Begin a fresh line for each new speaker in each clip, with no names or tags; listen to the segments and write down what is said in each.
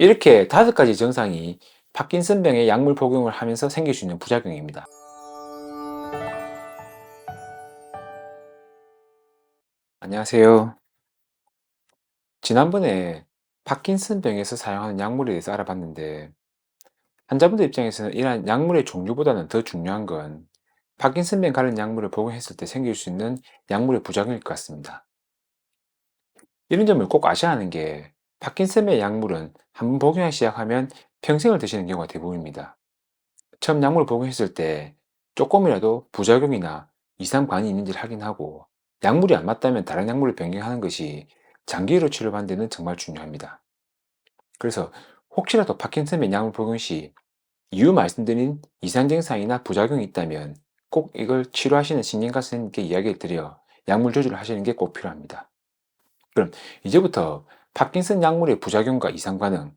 이렇게 다섯 가지 증상이 파킨슨병의 약물 복용을 하면서 생길 수 있는 부작용입니다. 안녕하세요. 지난번에 파킨슨병에서 사용하는 약물에 대해서 알아봤는데, 환자분들 입장에서는 이러한 약물의 종류보다는 더 중요한 건 파킨슨병 관련 약물을 복용했을 때 생길 수 있는 약물의 부작용일 것 같습니다. 이런 점을 꼭 아셔야 하는 게 파킨슨병 약물은 한번 복용하기 시작하면 평생을 드시는 경우가 대부분입니다. 처음 약물을 복용했을 때 조금이라도 부작용이나 이상 반이 있는지를 확인하고 약물이 안 맞다면 다른 약물을 변경하는 것이 장기로 치료받는 데는 정말 중요합니다. 그래서 혹시라도 파킨슨병 약물 복용 시 이유 말씀드린 이상 증상이나 부작용이 있다면 꼭 이걸 치료하시는 신경과 선생님께 이야기를 드려 약물 조절을 하시는 게 꼭 필요합니다. 그럼 이제부터 파킨슨 약물의 부작용과 이상 반응,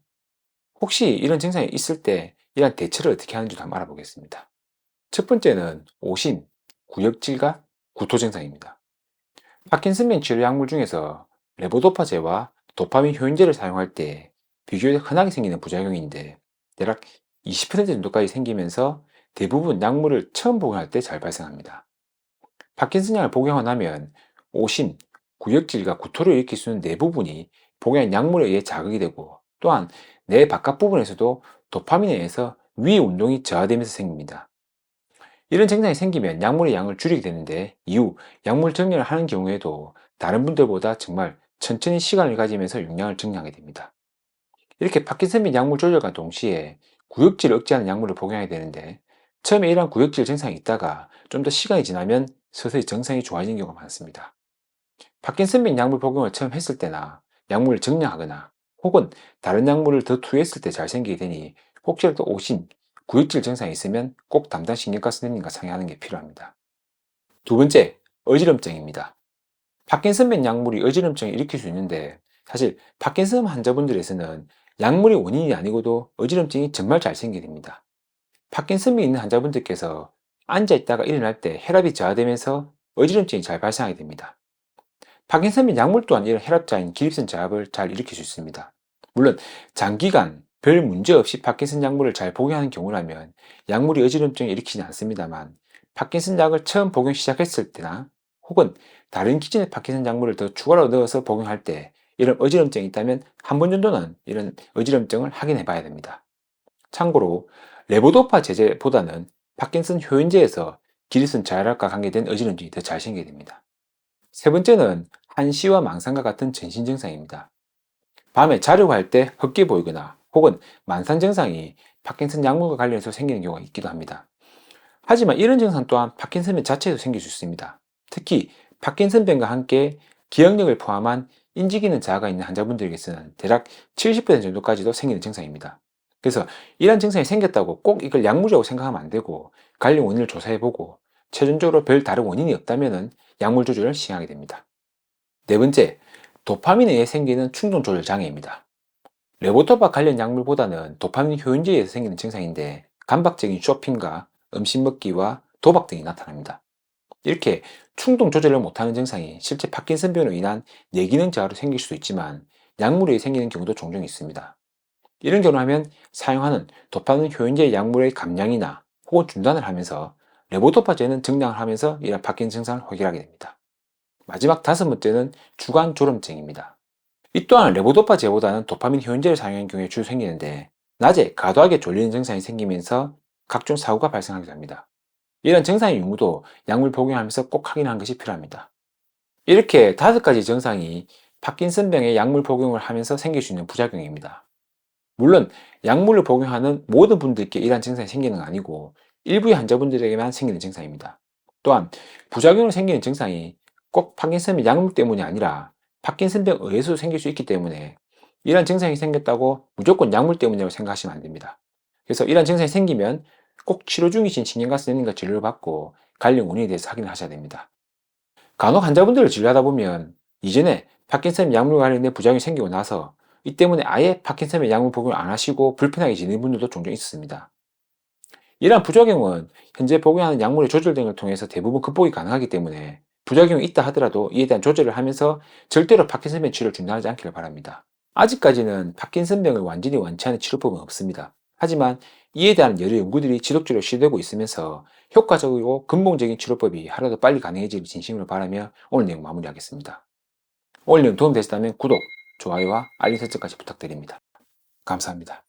혹시 이런 증상이 있을 때 이러한 대처를 어떻게 하는지 한번 알아보겠습니다. 첫 번째는 오심, 구역질과 구토 증상입니다. 파킨슨병 치료 약물 중에서 레보도파제와 도파민 효인제를 사용할 때 비교적 흔하게 생기는 부작용인데 대략 20% 정도까지 생기면서 대부분 약물을 처음 복용할 때 잘 발생합니다. 파킨슨 약을 복용하고 나면 오심, 구역질과 구토를 일으킬 수 있는 대부분이 복용한 약물에 의해 자극이 되고 또한 뇌 바깥 부분에서도 도파민에 의해서 위 운동이 저하되면서 생깁니다. 이런 증상이 생기면 약물의 양을 줄이게 되는데 이후 약물 정렬을 하는 경우에도 다른 분들보다 정말 천천히 시간을 가지면서 용량을 증량하게 됩니다. 이렇게 파킨슨병 약물 조절과 동시에 구역질을 억제하는 약물을 복용해야 되는데 처음에 이러한 구역질 증상이 있다가 좀 더 시간이 지나면 서서히 증상이 좋아지는 경우가 많습니다. 파킨슨병 약물 복용을 처음 했을 때나 약물을 정량하거나 혹은 다른 약물을 더 투여했을 때 잘 생기게 되니 혹시라도 오신 구역질 증상이 있으면 꼭 담당 신경과 선생님과 상의하는 게 필요합니다. 두 번째, 어지럼증입니다. 파킨슨병 약물이 어지럼증을 일으킬 수 있는데 사실 파킨슨 환자분들에서는 약물이 원인이 아니고도 어지럼증이 정말 잘 생기게 됩니다. 파킨슨병 있는 환자분들께서 앉아 있다가 일어날 때 혈압이 저하되면서 어지럼증이 잘 발생하게 됩니다. 파킨슨병 약물 또한 이런 혈압자인 기립선 저하를 잘 일으킬 수 있습니다. 물론 장기간 별 문제 없이 파킨슨 약물을 잘 복용하는 경우라면 약물이 어지럼증을 일으키지 않습니다만 파킨슨 약을 처음 복용 시작했을 때나 혹은 다른 기존의 파킨슨 약물을 더 추가로 넣어서 복용할 때 이런 어지럼증이 있다면 한 번 정도는 이런 어지럼증을 확인해 봐야 됩니다. 참고로 레보도파 제제보다는 파킨슨 효인제에서 기립선 저하력과 관계된 어지럼증이 더 잘 생기게 됩니다. 세 번째는 한시와 망상과 같은 전신 증상입니다. 밤에 자려고 할 때 헛게 보이거나 혹은 만산 증상이 파킨슨 약물과 관련해서 생기는 경우가 있기도 합니다. 하지만 이런 증상 또한 파킨슨병 자체에도 생길 수 있습니다. 특히 파킨슨병과 함께 기억력을 포함한 인지기능 저하가 있는 환자분들에게서는 대략 70% 정도까지도 생기는 증상입니다. 그래서 이런 증상이 생겼다고 꼭 이걸 약물이라고 생각하면 안 되고 관련 원인을 조사해보고 최종적으로 별 다른 원인이 없다면 약물 조절을 시행하게 됩니다. 네 번째, 도파민에 의해 생기는 충동 조절 장애입니다. 레보토파 관련 약물보다는 도파민 효인제에 의해서 생기는 증상인데 감박적인 쇼핑과 음식 먹기와 도박 등이 나타납니다. 이렇게 충동 조절을 못하는 증상이 실제 파킨슨병으로 인한 뇌기능 저하로 생길 수도 있지만 약물에 생기는 경우도 종종 있습니다. 이런 경우라면 사용하는 도파민 효인제 약물의 감량이나 혹은 중단을 하면서 레보도파제는 증량을 하면서 이런 파킨 증상을 해결하게 됩니다. 마지막 다섯 번째는 주간 졸음증입니다. 이 또한 레보도파 제보다는 도파민 효인제를 사용하는 경우에 주로 생기는데 낮에 과도하게 졸리는 증상이 생기면서 각종 사고가 발생하기도 합니다. 이런 증상의 유무도 약물 복용하면서 꼭 확인하는 것이 필요합니다. 이렇게 다섯 가지 증상이 파킨슨병의 약물 복용을 하면서 생길 수 있는 부작용입니다. 물론 약물을 복용하는 모든 분들께 이러한 증상이 생기는 건 아니고 일부의 환자분들에게만 생기는 증상입니다. 또한 부작용으로 생기는 증상이 꼭 파킨슨병 약물 때문이 아니라 파킨슨병 의해서 생길 수 있기 때문에 이러한 증상이 생겼다고 무조건 약물 때문이라고 생각하시면 안 됩니다. 그래서 이러한 증상이 생기면 꼭 치료 중이신 신경과 선생님과 진료를 받고 관련 원인에 대해서 확인을 하셔야 됩니다. 간혹 환자분들을 진료하다 보면 이전에 파킨슨 약물과 관련된 부작용이 생기고 나서 이 때문에 아예 파킨슨의 약물 복용을 안 하시고 불편하게 지내는 분들도 종종 있었습니다. 이러한 부작용은 현재 복용하는 약물의 조절 등을 통해서 대부분 극복이 가능하기 때문에 부작용이 있다 하더라도 이에 대한 조절을 하면서 절대로 파킨슨병 치료를 중단하지 않기를 바랍니다. 아직까지는 파킨슨병을 완전히 완치하는 치료법은 없습니다. 하지만 이에 대한 여러 연구들이 지속적으로 시도되고 있으면서 효과적이고 근본적인 치료법이 하루도 빨리 가능해지길 진심으로 바라며 오늘 내용 마무리하겠습니다. 오늘 내용 도움되셨다면 구독, 좋아요와 알림 설정까지 부탁드립니다. 감사합니다.